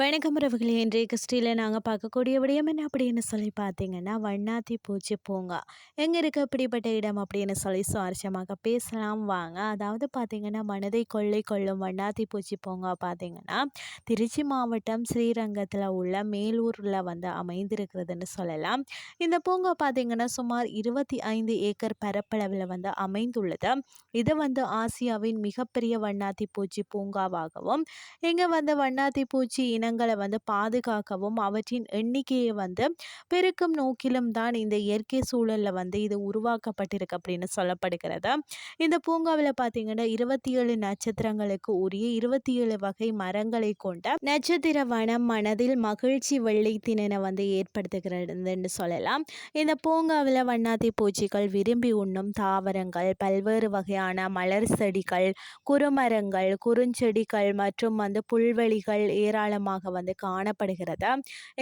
வணக்கம் உறவுகளே. இன்றைய கிறிஸ்டியில் நாங்கள் பார்க்கக்கூடிய விடயம் என்ன அப்படின்னு சொல்லி பார்த்தீங்கன்னா வண்ணாத்தி பூச்சி பூங்கா. எங்கே இருக்க அப்படிப்பட்ட இடம் அப்படின்னு சொல்லி சுவாரஸ்யமாக பேசலாம். வாங்க. அதாவது பார்த்தீங்கன்னா மனதை கொள்ளை கொள்ளும் வண்ணாத்தி பூச்சி பூங்கா பார்த்தீங்கன்னா திருச்சி மாவட்டம் ஸ்ரீரங்கத்தில் உள்ள மேலூரில் வந்து அமைந்திருக்கிறதுன்னு சொல்லலாம். இந்த பூங்கா பார்த்தீங்கன்னா சுமார் இருபத்தி ஐந்து ஏக்கர் பரப்பளவில் வந்து அமைந்துள்ளது. இது வந்து ஆசியாவின் மிகப்பெரிய வண்ணாத்தி பூச்சி பூங்காவாகவும் இங்கே வந்து வண்ணாத்தி பூச்சி இனங்களை வந்து பாதுகாக்கவும் அவற்றின் எண்ணிக்கையை வந்து பெருக்கும் நோக்கிலும் தான் இந்த இயற்கை சூழலில் வந்து இது உருவாக்கப்பட்டிருக்கு அப்படின்னு சொல்லப்படுகிறது. இந்த பூங்காவில் பார்த்தீங்கன்னா இருபத்தி ஏழு நட்சத்திரங்களுக்கு உரிய இருபத்தி ஏழு வகை மரங்களை கொண்ட நட்சத்திர வனம் மனதில் மகிழ்ச்சி வெள்ளைத்தினனை வந்து ஏற்படுத்துகிறதுன்னு சொல்லலாம். இந்த பூங்காவில் வண்ணாத்தி பூச்சிகள் விரும்பி உண்ணும் தாவரங்கள் பல்வேறு வகையான மலர் செடிகள் குறுமரங்கள் குறுஞ்செடிகள் மற்றும் வந்து புல்வெளிகள் ஏராளமாக அதிகமாக வந்து காணப்படுகிறது?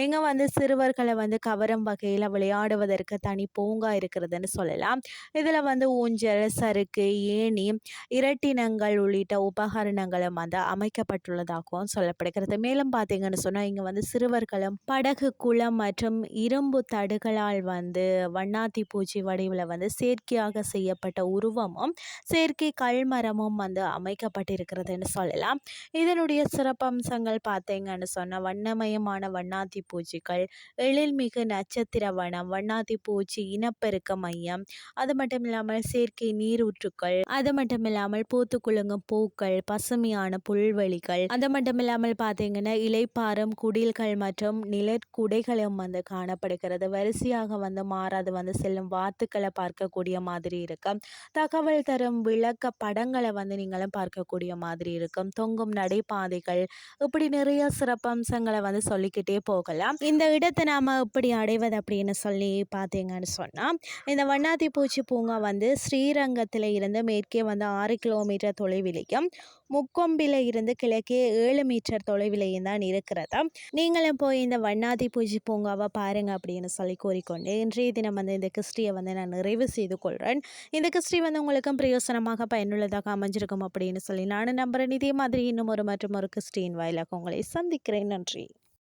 இங்கே வந்து சிறுவர்களை வந்து கவரும் வகையில் விளையாடுவதற்கு தனி பூங்கா இருக்கிறதுன்னு சொல்லலாம். இதில் வந்து ஊஞ்சல் சறுக்கு ஏணி இரட்டினங்கள் உள்ளிட்ட உபகரணங்களும் வந்து அமைக்கப்பட்டுள்ளதாகவும் சொல்லப்படுகிறது. மேலும் பார்த்தீங்கன்னு சொன்னால் இங்கே வந்து சிறுவர்களும் படகு குளம் மற்றும் இரும்பு தடுகளால் வந்து வண்ணாத்தி பூச்சி வடிவில் வந்து செயற்கையாக செய்யப்பட்ட உருவமும் செயற்கை கல்மரமும் வந்து அமைக்கப்பட்டிருக்கிறதுன்னு சொல்லலாம். இதனுடைய சிறப்பம்சங்கள் பார்த்தீங்கன்னா என்னன்னு சொன்னால் வண்ணமயமான வண்ணாத்தி பூச்சிகள் எழில்மிகு நட்சத்திர வனம் வண்ணாத்தி பூச்சி இனப்பெருக்க மையம் அது மட்டும் இல்லாமல் செயற்கை நீரூற்றுக்கள் அது மட்டும் இல்லாமல் பூத்து குலுங்கும் பூக்கள் பசுமையான புல்வெளிகள் அது மட்டும் இல்லாமல் பார்த்தீங்கன்னா இலைப்பாரம் குடில்கள் மற்றும் நிலக்குடைகளும் வந்து காணப்படுகிறது. வரிசையாக வந்து மாறாது வந்து செல்லும் வாத்துக்களை பார்க்கக்கூடிய மாதிரி இருக்கும். தகவல் தரும் விளக்க படங்களை வந்து நீங்களும் பார்க்கக்கூடிய மாதிரி இருக்கும். தொங்கும் நடைபாதைகள் இப்படி நிறைய சிறப்பம்சங்களை வந்து சொல்லிக்கிட்டே போகலாம். இந்த இடத்தை நாம் எப்படி அடைவது அப்படின்னு சொல்லி பார்த்தீங்கன்னு சொன்னால் இந்த வண்ணாத்தி பூச்சி பூங்கா வந்து ஸ்ரீரங்கத்தில் இருந்து மேற்கே வந்து ஆறு கிலோமீட்டர் தொலைவிலையும் முக்கொம்பில் இருந்து கிழக்கே ஏழு மீட்டர் தொலைவிலையும் தான் இருக்கிறதா. நீங்களும் போய் இந்த வண்ணாத்தி பூச்சி பூங்காவை பாருங்க அப்படின்னு சொல்லி கூறிக்கொண்டு இன்றைய தினம் வந்து இந்த கிறிஸ்டியை வந்து நான் நிறைவு செய்து கொள்கிறேன் இந்த கிறிஸ்டி வந்து உங்களுக்கும் பிரயோசனமாக பயனுள்ளதாக அமைஞ்சிருக்கும் அப்படின்னு சொல்லி நானும் நம்புகிறேன் இதே மாதிரி இன்னும் ஒரு மற்றும் ஒரு கிறிஸ்டியின் வாயிலாக உங்களை சந்தி சந்திக்கிறேன். நன்றி.